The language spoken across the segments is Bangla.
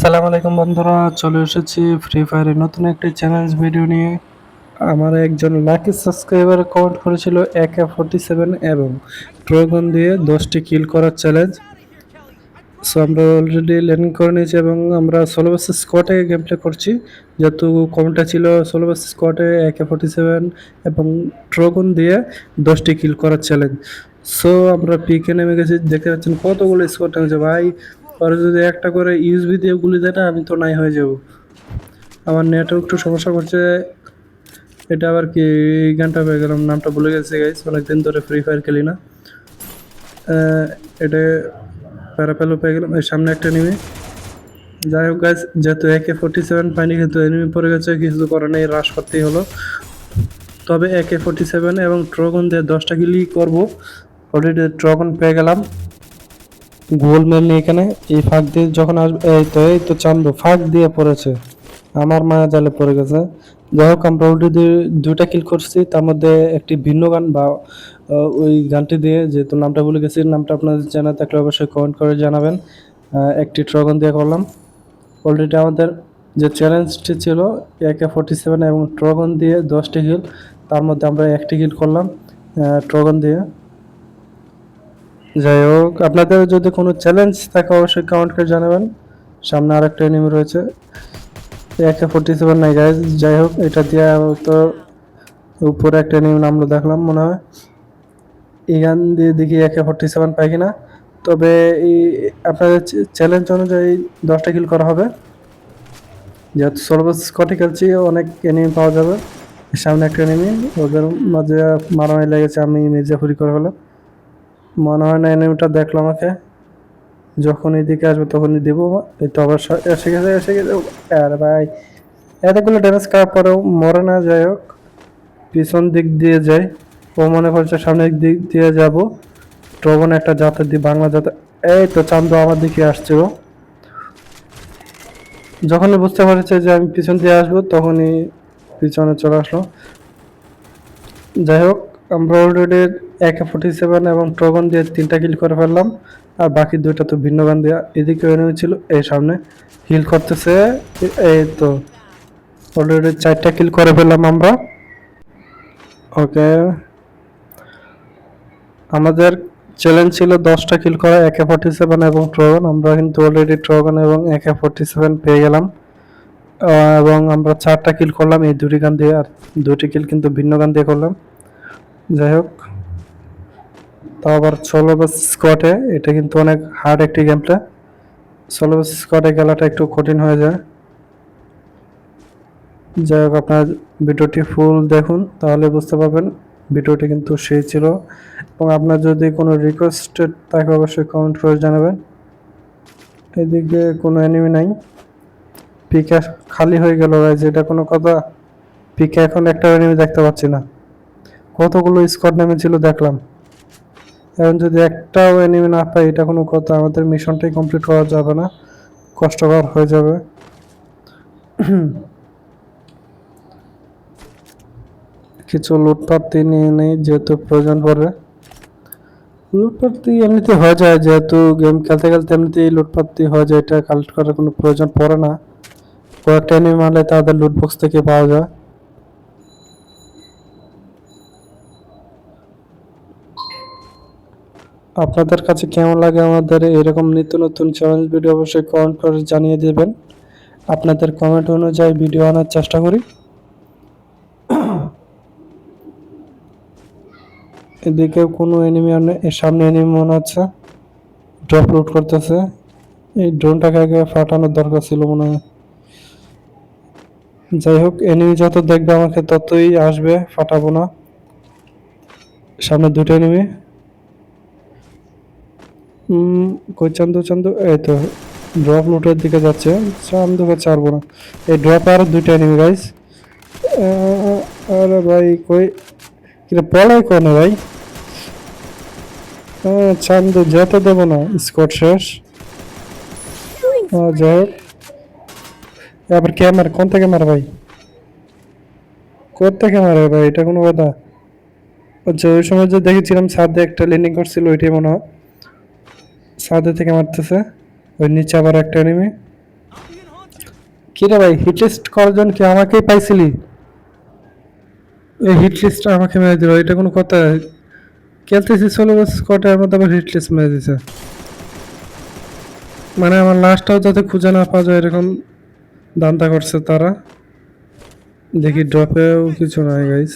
আসসালামু আলাইকুম বন্ধুরা, চলে এসেছি ফ্রি ফায়ারের নতুন একটি চ্যালেঞ্জ ভিডিও নিয়ে। আমার একজন লাকি সাবস্ক্রাইবার কমেন্ট করেছিল একে ফোর্টি সেভেন এবং ড্রাগন দিয়ে দশটি কিল করার চ্যালেঞ্জ সো আমরা অলরেডি ল্যান্ডিং করে নিয়েছি এবং আমরা ষোলো বাসের স্কোয়াডে গেম প্লে করছি। যেহেতু কমেন্টটা ছিল ষোলো বাসের স্কোয়াডে একে ফোর্টি সেভেন এবং ড্রাগন দিয়ে দশটি কিল করার চ্যালেঞ্জ সো আমরা পিকে নেমে গেছি, দেখতে পাচ্ছেন কতগুলো স্কোয়াড নেমেছে ভাই। পরে যদি একটা করে ইউএসবি দিয়ে গুলি দেয় না, আমি তো নাই হয়ে যাব। আমার নেটওয়ার্ক একটু সমস্যা করছে। এটা আবার কি, এই গানটা পেয়ে গেলাম নামটা ভুলে গেছি গাইস অনেকদিন ধরে ফ্রি ফায়ার খেলি না। এটা প্যারাপেলো পেয়ে গেলাম। এই সামনে একটা নিবি যাই হোক গাইস যেহেতু একে ফোর্টি সেভেন পাইনি, কিন্তু এনিমি পড়ে গেছে, কিছু করে নেই হ্রাস করতেই হলো। তবে একে ফোর্টি সেভেন এবং ট্রগন দিয়ে দশটা কিলি করব। অলরেডি ট্রগন পেয়ে গেলাম। গোল মেল নিয়ে এখানে, এই ফাঁক দিয়ে যখন আসবে, এই তো এই তো চান্দু, ফাঁক দিয়ে পড়েছে। আমার মায়া জালে পড়ে গেছে। যাই হোক, আমরা অলরেডি দুইটা কিল করছি। তার মধ্যে একটি ভিন্ন গান বা ওই গানটি দিয়ে, যেহেতু নামটা ভুলে গেছি, নামটা আপনাদের জানা থাকলে অবশ্যই কমেন্ট করে জানাবেন। একটি ট্রগন দিয়ে করলাম। অলরেডি আমাদের যে চ্যালেঞ্জটি ছিল একে ফোর্টি সেভেন এবং ট্রগন দিয়ে দশটি কিল তার মধ্যে আমরা একটি কিল করলাম ট্রগন দিয়ে। যাই হোক, আপনাদের যদি কোনো চ্যালেঞ্জ থাকে, অবশ্যই কমেন্ট করে জানাবেন। সামনে আরেকটা এনিমি রয়েছে। একে ফোর্টি সেভেন নাই গাইজ যাই হোক, এটা দিয়ে তো উপরে একটা এনিমি নামলো দেখলাম, মনে হয়। এখান দিয়ে দেখি একে ফোর্টি সেভেন পাই কিনা। তবে এই আপনাদের চ্যালেঞ্জ অনুযায়ী দশটা কিল করা হবে। যেহেতু সর্বস স্কটে খেলছি, অনেক এনিমি পাওয়া যাবে। সামনে একটা এনিমি ওদের মাঝে মারামারি লেগেছে, আমি মির্জাফুরি করে ফেলাম মনে হয় না এনিমিটা দেখল আমাকে। যখন এদিকে আসবে তখনই দেবো। এই তো আবার এসে গেছে এসে গেছে। আর ভাই, এতগুলো ড্যামেজ করার পরেও মরে না, যাই হোক। পিছন দিক দিয়ে যাই। ও মনে করছে সামনের দিক দিয়ে যাব। ট্রবন একটা জাতের দিয়ে বাংলা জাতের এই তো চান্দু আমার দিকে আসছে ও যখনই বুঝতে পারছে যে আমি পিছন দিয়ে আসব, তখনই পিছনে চলে আসলো। যাই হোক, আমরা অলরেডি একে ফোর্টি সেভেন এবং ট্রগন দিয়ে তিনটা কিল করে ফেললাম, আর বাকি দুইটা তো ভিন্ন গান দেওয়া এদিকে এনেমি ছিল এই সামনে হিল করতেছে, এই তো অলরেডি চারটা কিল করে ফেললাম আমরা। ওকে আমাদের চ্যালেঞ্জ ছিল দশটা কিল করা একে ফোর্টি সেভেন এবং ট্রগন আমরা কিন্তু অলরেডি ট্রগন এবং একে ফোর্টি সেভেন পেয়ে গেলাম। এবং আমরা চারটা কিল করলাম, এই দুটি গান দিয়ে, আর দুটি কিল কিন্তু ভিন্ন গান দিয়ে করলাম। যাই হোক। তাও আবার ষোলো বাস স্কোয়াডে এটা কিন্তু অনেক হার্ড একটি গেম প্লে ষোলো বাস স্কোয়াডে খেলাটা একটু কঠিন হয়ে যায়। যাই হোক, আপনার ভিডিওটি ফুল দেখুন, তাহলে বুঝতে পারবেন ভিডিওটি কিন্তু সেই ছিল। এবং আপনার যদি কোনো রিকোয়েস্টেড থাকে, অবশ্যই কমেন্ট করে জানাবেন। এদিকে কোনো এনিমি নাই। পিকে খালি হয়ে গেল গাইজ এটা কোনো কথা। পিকে এখন একটা এনিমি দেখতে পাচ্ছি না। কতগুলো স্কোয়াড নেমেছিল দেখলাম। এখন যদি একটাও এনিমি না পাই এটা কোনো কথা। আমাদের মিশনটাই কমপ্লিট করা যাবে না। কষ্টকর হয়ে যাবে। কিছু লুটপাতি নিয়ে নেই, যেহেতু প্রয়োজন পড়বে। লুটপাতি এমনিতে হয়ে যায়, যেহেতু গেম খেলতে খেলতে এমনিতেই লুটপাতি হয়ে যায়, এটা কালেক্ট করার কোনো প্রয়োজন পড়ে না। কয়েকটা এনিমি মারলে তাদের লুটবক্স থেকে পাওয়া যায়। আপনাদের কাছে কেমন লাগে আমাদের এরকম নিত্য নতুন চ্যালেঞ্জ ভিডিও অবশ্যই কমেন্ট করে জানিয়ে দেবেন। আপনাদের কমেন্ট অনুযায়ী ভিডিও আনার চেষ্টা করি। এদিকে কোনো এনিমি সামনে এনিমি মনে হচ্ছে। ড্রপ লুট করতেছে। এই ড্রোনটাকে আগে ফাটানোর দরকার ছিল মনে হয়। যাই হোক এনিমি যত দেখবে আমাকে ততই আসবে, ফাটাবো না। সামনে দুটো এনিমি কই চান্দু চান্দু এই তো ড্রপ লুটের দিকে যাচ্ছে। চান্দুকে ছাড়বো না। এই ড্রপ আর দুইটা এনিমি গাইস আরে ভাই কই? কিরে পড়াই কোনে ভাই? আহ, চান্দু যেতে দেবো না স্কট শেষ। আবার ক্যামেরা কোন থেকে মার ভাই? কোথ থেকে মারে ভাই? এটা কোনো কথা। আচ্ছা ওই সময় যে দেখেছিলাম সাদে একটা ল্যান্ডিং করছিল ওইটাই মনে হয়। ছাদে থেকে মারতেছে। ওই নিচে আবার একটা এনিমি কিরে ভাই হিট লিস্ট করার জন্য কি আমাকেই পাইছিলি? এই হিট লিস্টটা আমাকে মেরে দিল, এটা কোনো কথা। খেলতেছি ষোলো বছর কটার মধ্যে আবার হিট লিস্ট মেরে দিছে। মানে আমার লাস্টটাও যাতে খুঁজে না পাওয়া যায় এরকম দান্তা করছে তারা। দেখি ড্রপেও কিছু নাই গাইস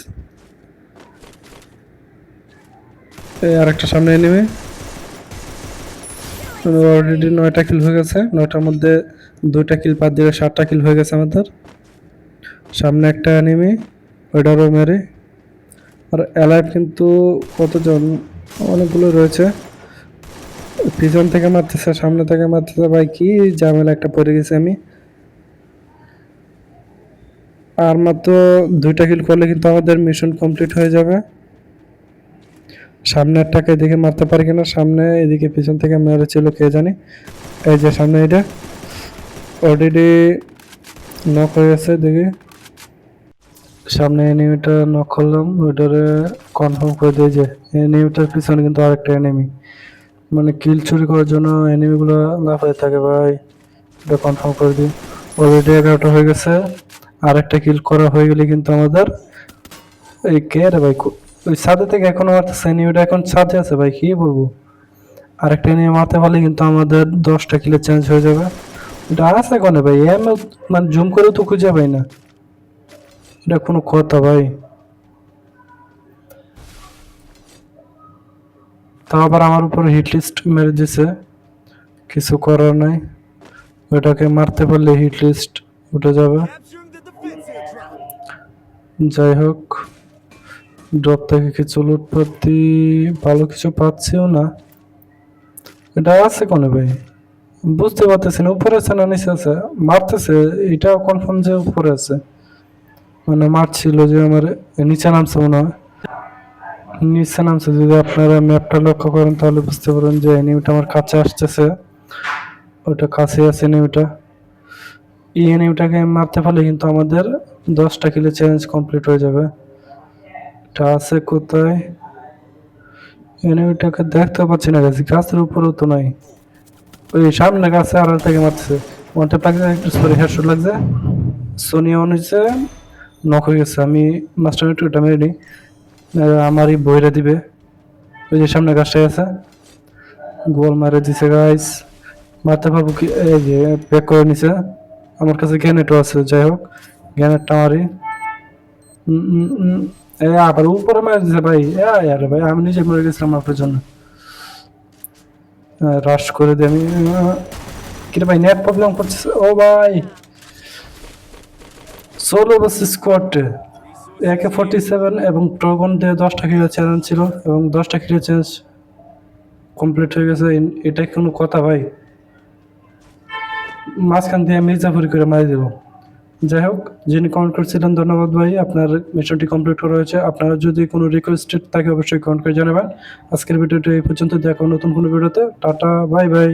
এই আরেকটা সামনে নেমে অলরেডি নয়টা কিল হয়ে গেছে। নয়টার মধ্যে দুইটা কিল বাদ দিলে সাতটা কিল হয়ে গেছে আমাদের। সামনে একটা অ্যানিমি ওইটারও মেরে আর অ্যালাইভ কিন্তু কতজন? অনেকগুলো রয়েছে। পিছন থেকে মারতেছে, সামনে থেকে মারতেছে। ভাই, কি ঝামেলা একটা পড়ে গেছি আমি। আর মাত্র দুইটা কিল করলে কিন্তু আমাদের মিশন কমপ্লিট হয়ে যাবে। সামনে একটাকে এদিকে মারতে পারি কিনা? সামনে, এদিকে পিছন থেকে মেরেছিল কে জানি। এই যে সামনে এটা। অলরেডি নক হয়ে গেছে দেখি সামনে এনিমিটা নক করলাম। ওইটারে কনফার্ম করে দিয়ে যে এনিমিটার পিছনে কিন্তু আরেকটা এনিমি মানে কিল চুরি করার জন্য এনিমিগুলো লাফায় থাকে ভাই। এটা কনফার্ম করে দিই। অলরেডি এগারোটা হয়ে গেছে। আরেকটা কিল করা হয়ে গেলে কিন্তু আমাদের এই কে রে ভাই ওই ছাদে থেকে এখনও মারতেছে এনিমিটা এখন ছাদে আছে ভাই, কি বলব? আরেকটা নিয়ে মারতে পারলে কিন্তু আমাদের দশটা কিলে চেঞ্জ হয়ে যাবে। ওটা আছে কোনে ভাই? এম মানে জুম করেও তো খুঁজে পাই না। এটা কোনো কথা ভাই। তাও আবার আমার উপর হিট লিস্ট মেরে দিছে। কিছু করার নাই। ওটাকে মারতে পারলে হিট লিস্ট উঠে যাবে. যাই হোক। ড্রপ থেকে কিছু লুটপাতি, ভালো কিছু পাচ্ছিও না। এটা আছে কোনে ভাই? বুঝতে পারতেছি না, উপরে আছে না নিচে আছে? মারতেছে, এটাও কনফার্ম যে উপরে আছে। মানে মারছিল যে আমার নিচে নামছে মনে হয়। নিচে নামছে, যদি আপনারা ম্যাপটা লক্ষ্য করেন তাহলে বুঝতে পারেন যে এনিমিটা আমার কাছে আসতেছে। ওটা কাছে আছে এনিমিটা এই এনিমিটাকে মারতে পারলে কিন্তু আমাদের দশটা কিলো চ্যালেঞ্জ কমপ্লিট হয়ে যাবে। এটা আছে কোথায়? এনিমিটাকে দেখতে পাচ্ছি না গাছ গাছের উপরেও তো নাই। ওই সামনে গাছে আড়াল থেকে মারছে ওয়ানটা লাগছে একটু সরি হেডশট লাগছে। সোনিয়া অন হয়েছে হয়ে গেছে। আমি মাস্টার একটু এটা মেরে নিই। আমারই বইরা দিবে। ওই যে সামনে গাছটাই আছে। গোল মারে দিছে গাইস। মারতে পারব কি? এই যে প্যাক করে নিছে। আমার কাছে গ্যানেটও আছে, যাই হোক। গ্যানেটটা এ আবার উপরে মার দিছে ভাই। আরে ভাই, আমি নিজে মরে গেছিলাম আপনার জন্য। রাশ করে দিই আমি কিরে ভাই নেট প্রবলেম করছে ও ভাই। সোলো বাস স্কোয়াড একে ফোর্টি সেভেন এবং ট্রগন দিয়ে দশটা কিলো চ্যালেঞ্জ ছিল এবং দশটা কিলো চ্যালেঞ্জ কমপ্লিট হয়ে গেছে। এটা কোনো কথা ভাই। মাঝখান দিয়ে মির্জাফরি করে মারি দেব। যাই হোক, যিনি কমেন্ট করছিলেন, ধন্যবাদ ভাই, আপনার মিশনটি কমপ্লিট করা হয়েছে। আপনারা যদি কোনো রিকোয়েস্টেড থাকে, অবশ্যই কমেন্ট করে জানাবেন। আজকের ভিডিওটি এই পর্যন্ত। দেখো নতুন কোনো ভিডিওতে। Tata bye bye